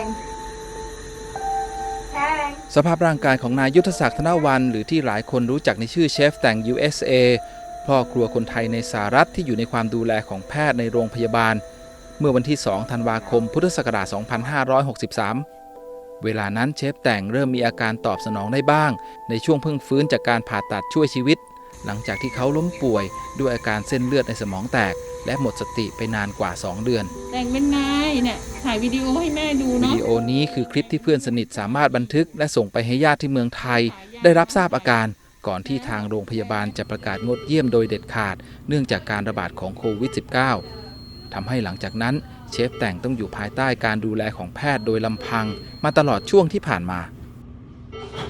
งแต่งสภาพร่างกายของนายยุทธศักดิ์ธนวันหรือที่หลายคนรู้จักในชื่อเชฟแต่ง USA พ่อครัวคนไทยในสหรัฐที่อยู่ในความดูแลของแพทย์ในโรงพยาบาล เมื่อวันที่ 2 ธันวาคม พุทธศักราช 2563 เวลานั้นเชฟแต่งเริ่มมีอาการตอบสนองได้บ้าง ในช่วงเพิ่งฟื้นจากการผ่าตัดช่วยชีวิต หลังจากที่เขาล้มป่วยด้วยอาการเส้นเลือดในสมองแตก และหมดสติไปนานกว่า 2 เดือน แต่งเป็นไงเนี่ยถ่ายวิดีโอให้แม่ดูวิเนาะดีโอนี้คือคลิปที่เพื่อนสนิทสามารถบันทึก และส่งไปให้ญาติที่เมืองไทย ได้รับทราบอาการ ก่อนที่ทางโรงพยาบาลจะประกาศงดเยี่ยมโดยเด็ดขาด เนื่องจากการระบาดของโควิด -19 ทำให้หลังจากนั้น เชฟแต่งต้องอยู่ภายใต้การดูแลของแพทย์โดยลำพัง มาตลอดช่วงที่ผ่านมา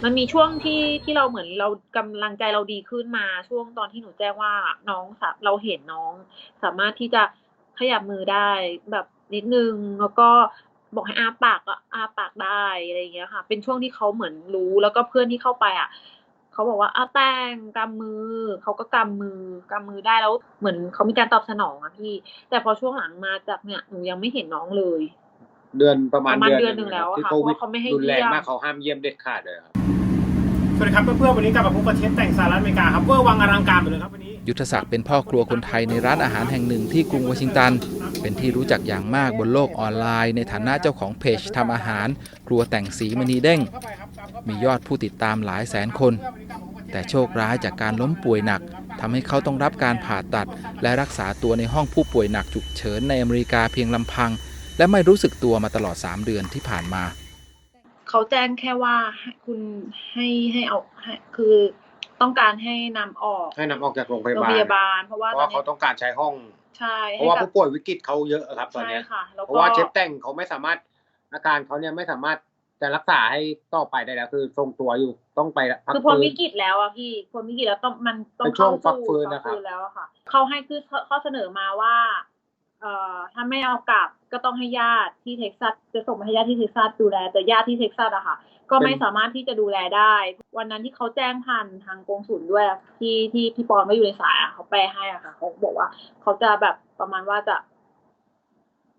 มันมีช่วงที่ที่เราเหมือนเรากำลังใจเราดีขึ้นมาช่วงตอนที่หนูแจ้งว่าน้องสเราเห็นน้อง สามารถที่จะขยับมือได้แบบนิดนึงแล้วก็บอกให้อาปากก็อาปากได้อะไรอย่างเงี้ยค่ะ เป็นช่วงที่เขาเหมือนรู้แล้วก็เพื่อนที่เข้าไปอะเขาบอกว่าอาแป้งกำมือเขาก็กำมือกำมือได้แล้วเหมือนเขามีการตอบสนองอะพี่ แต่พอช่วงหลังมาจากเนี่ยหนูยังไม่เห็นน้องเลย เดือนประมาณประมาณเดือนเดือนหนึ่งแล้วที่ค่ะโควิดเพราะเขาไม่ให้รุนแรงเยี่ยมมากเขาห้ามเยี่ยมเด็ดขาดเลยครับสวัสดีครับเพื่อนๆวันนี้กลับมาพบกับเชฟแต่งสหรัฐอเมริกาครับเวอร์วังอลังการไปเลยครับวันนี้ยุทธศักดิ์เป็นพ่อครัวคนไทยในร้านอาหารแห่งหนึ่งที่กรุงวอชิงตัน เป็นที่รู้จักอย่างมากบนโลกออนไลน์ ในฐานะเจ้าของเพจทำอาหาร ครัวแต่งสีมณีเด้ง มียอดผู้ติดตามหลายแสนคน แต่โชคร้ายจากการล้มป่วยหนักทำให้เขาต้องรับการผ่าตัด และรักษาตัวในห้องผู้ป่วยหนักฉุกเฉินในอเมริกาเพียงลำพัง และไม่รู้สึกตัวมาตลอด 3 เดือนที่ผ่านมา เขาแจ้งแค่ว่าให้คุณให้ให้เอาให้คือต้องการให้นำออกให้นำออกจากโรงพยาโรงบาลพยาบาลเพราะว่าเพราะว่าตเขาอนต้องการใช้ห้องใช่เพราะว่าให้กับผู้ป่วยวิกฤตเขาเยอะครับตอนใช่เนี้ยค่ะแล้วเพก็ราะว่าเชฟแต่งเขาไม่สามารถอาการเขาเนี่ยไม่สามารถจะรักษาให้ต่อไปได้แล้วคือทรงตัวอยู่ต้องไปพักคือพ้นฟื้นวิกฤตแล้วอะพี่พ้นวิกฤตแล้วต้องมันต้องเป็นช่วเข้างพักฟื้นสู่นะครับพักแล้วอะค่ะเขาให้คือข้อเสนอมาว่า เอ่อถ้าไม่เอากลับก็ต้องให้ญาติที่เท็กซัสจะส่งไปให้ญาติที่เท็กซัสดูแล แต่ญาติที่เท็กซัสอะค่ะ ก็ไม่สามารถที่จะดูแลได้ วันนั้นที่เขาแจ้งผ่านทางกงสุลด้วยที่ที่พี่ปอนก็อยู่ในสายอะเขาแปลให้อะค่ะ เขาบอกว่า เขาจะแบบประมาณว่าจะ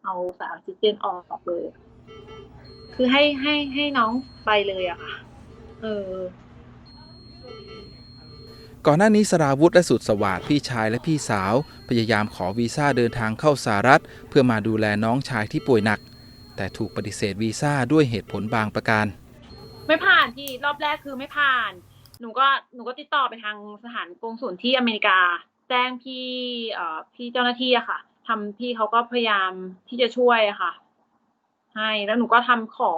เอาสายออกซิเจนออกเลย คือให้ให้ให้น้องไปเลยอะค่ะ เออ ก่อนหน้านี้สราวุธและสุดสวัสดพี่ชายและพี่สาว พยายามขอวีซ่าเดินทางเข้าสหรัฐ เพื่อมาดูแลน้องชายที่ป่วยหนัก แต่ถูกปฏิเสธวีซ่าด้วยเหตุผลบางประการ ไม่ผ่านที่รอบแรกคือไม่ผ่าน หนูก็หนูก็ติดต่อไปทางสถานกงสุลที่อเมริกาแจ้งพี่เอ่อพี่เจ้าหน้าที่อะค่ะทำพี่เขาก็พยายามที่จะช่วยอะค่ะให้แล้วหนูก็ทำขอ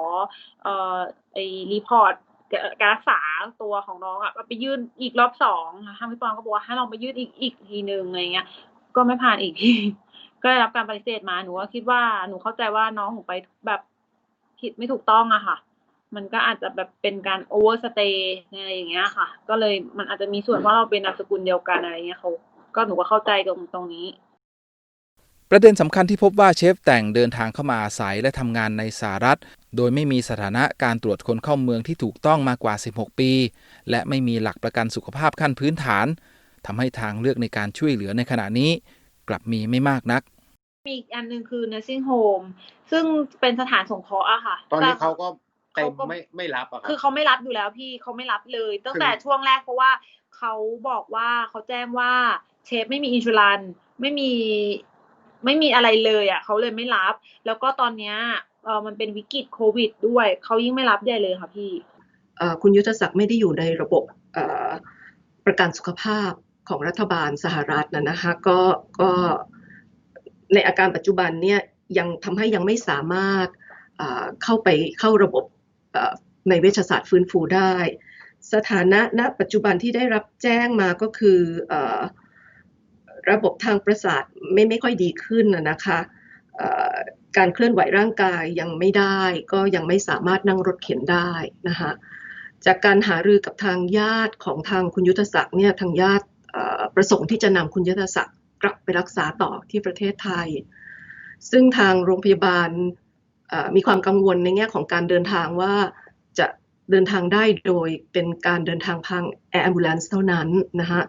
เอ่อไอรีพอร์ต การรักษาตัวของน้องอะไปยื่นอีกรอบสองค่ะทางพี่ปอนก็บอกว่าให้ลองไปยื่นอีกอีกทีหนึ่งอะไรเงี้ย ก็ไม่ผ่านอีกพี่ก็ได้รับการปฏิเสธมาหนูก็คิดว่าหนูเข้าใจว่าน้องหนูไปแบบผิดไม่ถูกต้องอะค่ะ มันก็อาจจะแบบเป็นการโอเวอร์สเตย์อะไรอย่างเงี้ยค่ะ ก็เลยมันอาจจะมีส่วนว่าเราเป็นนามสกุลเดียวกันอะไรเงี้ยเขาก็หนูก็เข้าใจตรงตรงนี้ประเด็นสำคัญที่พบว่าเชฟแต่งเดินทางเข้ามาอาศัยและทำงานในสหรัฐ โดยไม่มีสถานะการตรวจคนเข้าเมืองที่ถูกต้องมากกว่า 16 ปี และไม่มีหลักประกันสุขภาพขั้นพื้นฐานทำให้ทางเลือกในการช่วยเหลือในขณะนี้ กลับมีไม่มากนัก มีอีกอันหนึ่งคือ nursing home ซึ่งเป็นสถานสงเคราะห์อะค่ะ ตอนนี้แต่เขาก็เต็มเขาก็ไม่ไม่รับอะครัคือเขาไม่รับอยู่แล้วพี่เขาไม่รับเลย ตั้งคือแต่ช่วงแรกเพราะว่าเขาบอกว่าเขาแจ้งว่าเชฟไม่มีอินชูรันไม่มีไม่มีอะไรเลยอะเขาเลยไม่รับ แล้วก็ตอนเนี้ย เออมันเป็นวิกฤตโควิด ด้วยเขายิ่งไม่รับใหญ่เลยค่ะพี่คุณยุทธศักดิ์ไม่ได้อยู่ในระบบประกันสุขภาพของรัฐบาลสหรัฐนะนะคะก็ก็ในอาการปัจจุบันเนี่ยยังทำให้ยังไม่สามารถเข้าไปเข้าระบบในเวชศาสตร์ฟื้นฟูได้ สถานะณปัจจุบันที่ได้รับแจ้งมาก็คืออระบบทางประสาทไม่ไม่ค่อยดีขึ้นนะคะ การเคลื่อนไหวร่างกายยังไม่ได้ ก็ยังไม่สามารถนั่งรถเข็นได้นะคะจากการหารือกับทางญาติของทางคุณยุทธศักดิ์เนี่ยทางญาติประสงค์ที่จะนำคุณยุทธศักดิ์กลับไปรักษาต่อที่ประเทศไทย ซึ่งทางโรงพยาบาลมีความกังวลในแง่ของการเดินทางว่าจะเดินทางได้โดยเป็นการเดินทางทาง Air Ambulance เท่านั้นนะคะ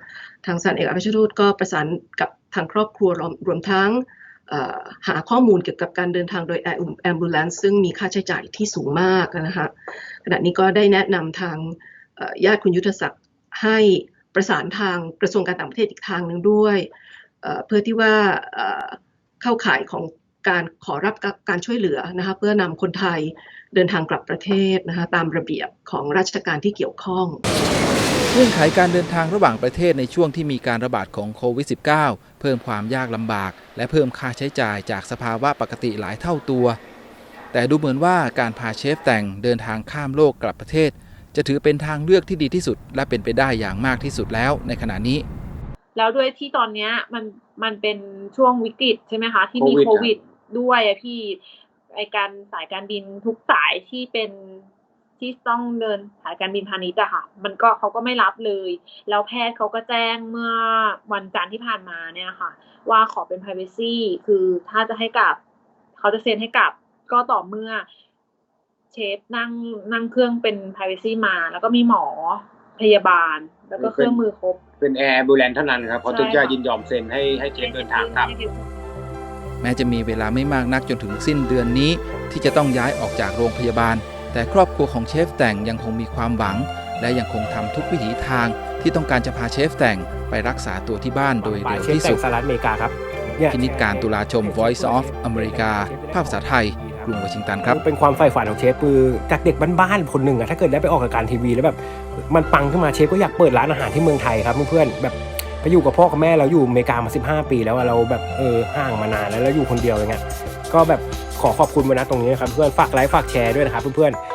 ทางสถานเอกอัครราชทูตก็ประสานกับทางครอบครัวรวมรวมทั้ง หาข้อมูลเกี่ยวกับการเดินทางโดย ambulance ซึ่งมีค่าใช้จ่ายที่สูงมากนะคะขณะนี้ก็ได้แนะนำทางญาติคุณยุทธศักดิ์ให้ประสานทางกระทรวงการต่างประเทศอีกทางหนึ่งด้วยเพื่อที่ว่าเอ่อเข้าข่ายของการขอรับการช่วยเหลือนะคะเพื่อนำคนไทยเดินทางกลับประเทศนะคะตามระเบียบของราชการที่เกี่ยวข้อง เงื่อนไขการเดินทางระหว่างประเทศในช่วงที่มีการระบาดของโควิด -19 เพิ่มความยากลำบาก และเพิ่มค่าใช้จ่ายจากสภาวะปกติหลายเท่าตัว แต่ดูเหมือนว่าการพาเชฟแต่งเดินทางข้ามโลกกลับประเทศ จะถือเป็นทางเลือกที่ดีที่สุด และเป็นไปได้อย่างมากที่สุดแล้วในขณะนี้ แล้วด้วยที่ตอนเนี้ยมันมันเป็นช่วงวิกฤตใช่ไหมคะ ที่มีโควิดโควิดด้วยอะพี่ไอการสายการบินทุกสายที่เป็น ที่ต้องเดินสายการบินพาณิชย์อะค่ะ มันก็เขาก็ไม่รับเลย แล้วแพทย์เขาก็แจ้งเมื่อวันจันทร์ที่ผ่านมาเนี่ยค่ะ ว่าขอเป็น privacy คือถ้าจะให้กลับ เขาจะเซ็นให้กลับก็ต่อเมื่อเชฟนั่งนั่งเครื่องเป็น privacy มา แล้วก็มีหมอพยาบาล แล้วก็เครื่องมือครบ เป็นแอร์บูแลนเท่านั้นครับเขาถึงใช่จะค่ะยินยอมเซ็นให้ให้เชฟเดินทางครับแม้จะมีเวลาไม่มากนักจนถึงสิ้นเดือนนี้ที่จะต้องย้ายออกจากโรงพยาบาล แต่ครอบครัวของเชฟแต่งยังคงมีความหวัง และยังคงทำทุกวิถีทางที่ต้องการจะพาเชฟแต่งไปรักษาตัวที่บ้านโดยเร็วเชฟที่แต่สุงดสหรัฐอเมริกาครับเนี่ยพินิจการตุลาชม Voice of อเมริกา ภาพภาษาไทยกรุงวอชิงตันครับ เป็นความใฝ่ฝันของเชฟคือจากเด็กบ้านๆคนหนึ่งอะถ้าเกิดได้ไปออกรายการทีวีแล้วแบบมันปังขึ้นมาเชฟก็อยากเปิดร้านอาหารที่เมืองไทยครับเพื่อนๆแบบไปอยู่กับพ่อกับแม่เราอยู่อเมริกามา 15 ปีแล้วอะเราแบบเออห่างมานานแล้วแล้วอยู่คนเดียวอย่างเงี้ยก็แบบ ขอขอบคุณไว้นะตรงนี้นะครับเพื่อนฝากไลค์ฝากแชร์ด้วยนะครับเพื่อนๆ